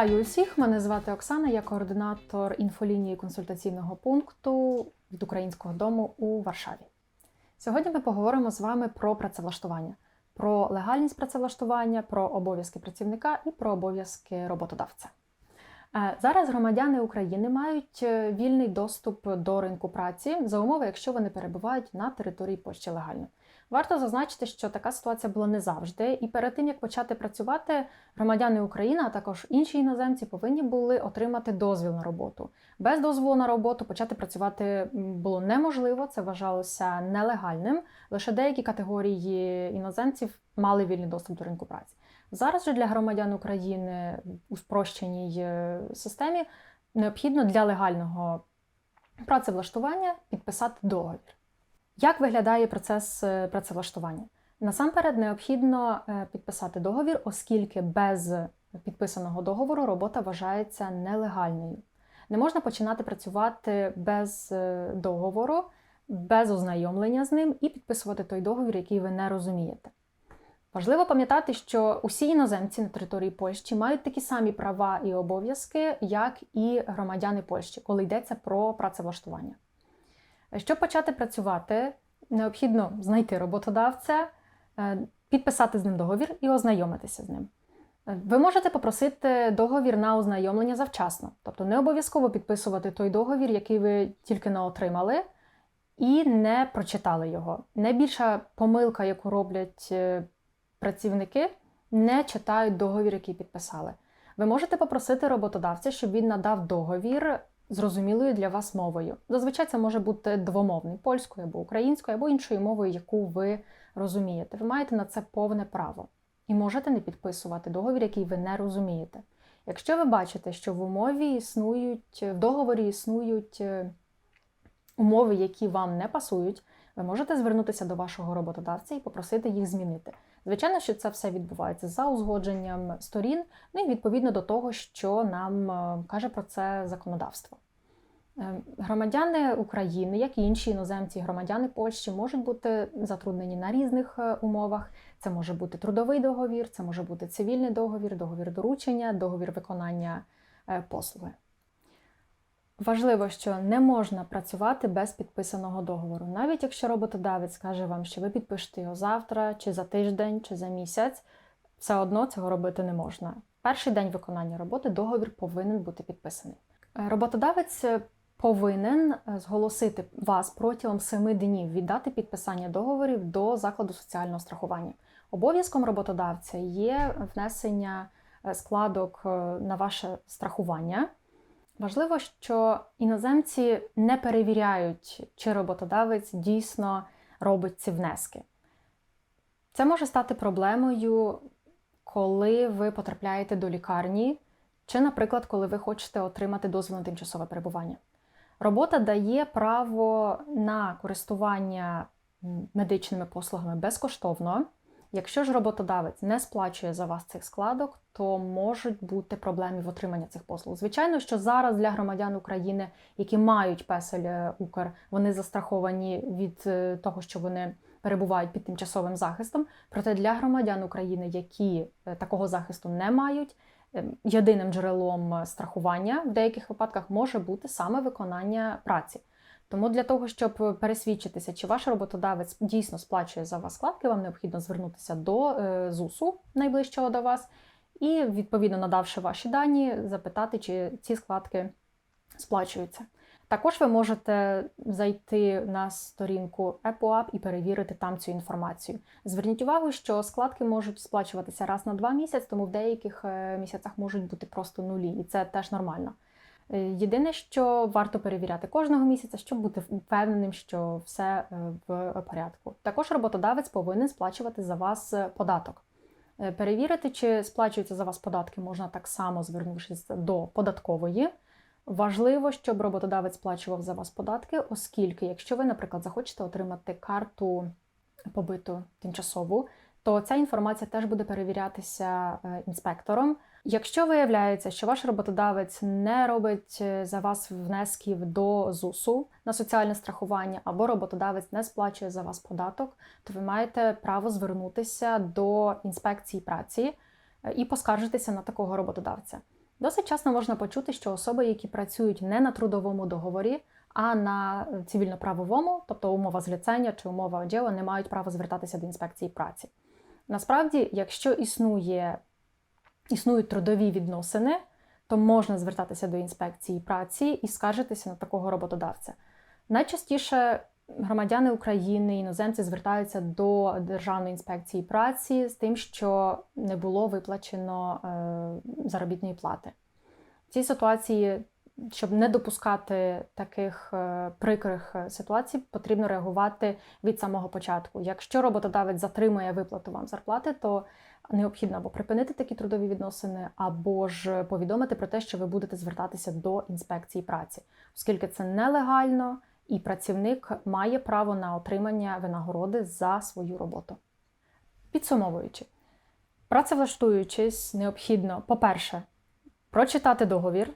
Вітаю усіх! Мене звати Оксана, я координатор інфолінії консультаційного пункту від Українського дому у Варшаві. Сьогодні ми поговоримо з вами про працевлаштування, про легальність працевлаштування, про обов'язки працівника і про обов'язки роботодавця. Е, Зараз громадяни України мають е, вільний доступ до ринку праці за умови, якщо вони перебувають на території Польщі легально. Варто зазначити, що така ситуація була не завжди, і перед тим як почати працювати, громадяни України, а також інші іноземці повинні були отримати дозвіл на роботу. Без дозволу на роботу почати працювати було неможливо, це вважалося нелегальним. Лише деякі категорії іноземців мали вільний доступ до ринку праці. Зараз же для громадян України у спрощеній е, системі необхідно для легального працевлаштування підписати договір. Як виглядає процес е, працевлаштування? Насамперед необхідно е, підписати договір, оскільки без підписаного договору робота вважається нелегальною. Не можна починати працювати без е, договору, без ознайомлення з ним і підписувати той договір, який ви не розумієте. Важливо пам'ятати, що усі іноземці на території Польщі мають такі самі права і обов'язки, як і громадяни Польщі, коли йдеться про працевлаштування. Щоб почати працювати, необхідно знайти роботодавця, е, підписати з ним договір і ознайомитися з ним. Е, Ви можете попросити договір на ознайомлення завчасно, тобто не обов'язково підписувати той договір, який ви тільки не отримали, і не прочитали його. Найбільша помилка, яку роблять е, працівники, не читають договір, який підписали. Ви можете попросити роботодавця, щоб він надав договір зрозумілою для вас мовою. Зазвичай це може бути двомовний польською або українською, або іншою мовою, яку ви розумієте. Ви маєте на це повне право і можете не підписувати договір, який ви не розумієте. Якщо ви бачите, що в умові існують, в договорі існують е, умови, які вам не пасують, ви можете звернутися до вашого роботодавця і попросити їх змінити. Звичайно, що це все відбувається за узгодженням сторін, ну і відповідно до того, що нам е, каже про це законодавство. Е, Громадяни України, як і інші іноземці, громадяни Польщі, можуть бути затруднені на різних е, умовах. Це може бути трудовий договір, це може бути цивільний договір, договір доручення, договір виконання послуги. Важливо, що не можна працювати без підписаного договору. Навіть якщо роботодавець каже вам, що ви підпишете його завтра, чи за тиждень, чи за місяць, все одно цього робити не можна. Перший день виконання роботи договір повинен бути підписаний. Е, Роботодавець повинен е, зголосити вас протягом 7 днів від дати підписання договорів до закладу соціального страхування. Обов'язком роботодавця є внесення е, складок е, на ваше страхування. Важливо, що іноземці не перевіряють, чи роботодавець дійсно робить ці внески. Це може стати проблемою, коли ви потрапляєте до лікарні, чи, наприклад, коли ви хочете отримати дозвіл на тимчасове перебування. Робота дає право на користування медичними послугами безкоштовно. Якщо ж роботодавець не сплачує за вас цих складок, то можуть бути проблеми в отриманні цих послуг. Звичайно, що зараз для громадян України, які мають песель е, Укр, вони застраховані від е, того, що вони перебувають під тимчасовим захистом. Проте для громадян України, які е, такого захисту не мають, е, єдиним джерелом страхування в деяких випадках може бути саме виконання праці. Тому для того, щоб пересвідчитися, чи ваш роботодавець дійсно сплачує за вас складки, вам необхідно звернутися до е, ЗУСу найближчого до вас, і, відповідно, надавши ваші дані, запитати, чи ці складки сплачуються. Також ви можете зайти на сторінку EPOAP і перевірити там цю інформацію. Зверніть увагу, що складки можуть сплачуватися раз на два місяці, тому в деяких е, місяцях можуть бути просто нулі, і це теж нормально. Е, Єдине, що варто перевіряти кожного місяця, щоб бути впевненим, що все е, в порядку. Також роботодавець повинен сплачувати за вас е, податок. Перевірити, чи сплачуються за вас податки, можна так само звернувшись до податкової. Важливо, щоб роботодавець сплачував за вас податки, оскільки, якщо ви, наприклад, захочете отримати карту побиту тимчасову, то ця інформація теж буде перевірятися інспектором. Якщо виявляється, що ваш роботодавець не робить е, за вас внесків до ЗУСу на соціальне страхування, або роботодавець не сплачує за вас податок, то ви маєте право звернутися до інспекції праці е, і поскаржитися на такого роботодавця. Досить часто можна почути, що особи, які працюють не на трудовому договорі, а на цивільно-правовому, тобто умова зліцення чи умова діла, не мають права звертатися до інспекції праці. Насправді, якщо існує, існують трудові відносини, то можна звертатися до інспекції праці і скаржитися на такого роботодавця. Найчастіше громадяни України, іноземці звертаються до Державної інспекції праці з тим, що не було виплачено е, заробітної плати. В цій ситуації, щоб не допускати таких е, прикрих ситуацій, потрібно реагувати від самого початку. Якщо роботодавець затримує виплату вам зарплати, то необхідно або припинити такі трудові відносини, або ж повідомити про те, що ви будете звертатися до інспекції праці, оскільки це нелегально і працівник має право на отримання винагороди за свою роботу. Підсумовуючи, працевлаштуючись, необхідно, по-перше, прочитати договір,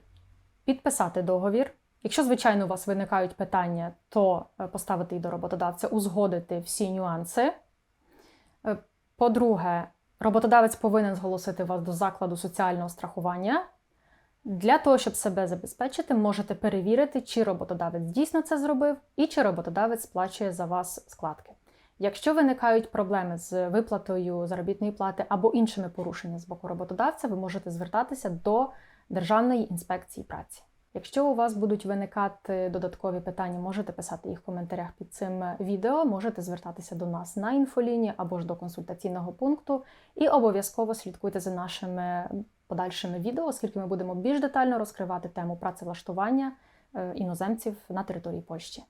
підписати договір. Якщо, звичайно, у вас виникають питання, то е, поставити їх до роботодавця, узгодити всі нюанси. Е, По-друге, роботодавець повинен зголосити вас до закладу соціального страхування. Для того, щоб себе забезпечити, можете перевірити, чи роботодавець дійсно це зробив, і чи роботодавець сплачує за вас складки. Якщо виникають проблеми з виплатою заробітної плати або іншими порушеннями з боку роботодавця, ви можете звертатися до Державної інспекції праці. Якщо у вас будуть виникати додаткові питання, можете писати їх в коментарях під цим відео, можете звертатися до нас на інфоліні або ж до консультаційного пункту, і обов'язково слідкуйте за нашими подальшими відео, оскільки ми будемо більш детально розкривати тему працевлаштування е, іноземців на території Польщі.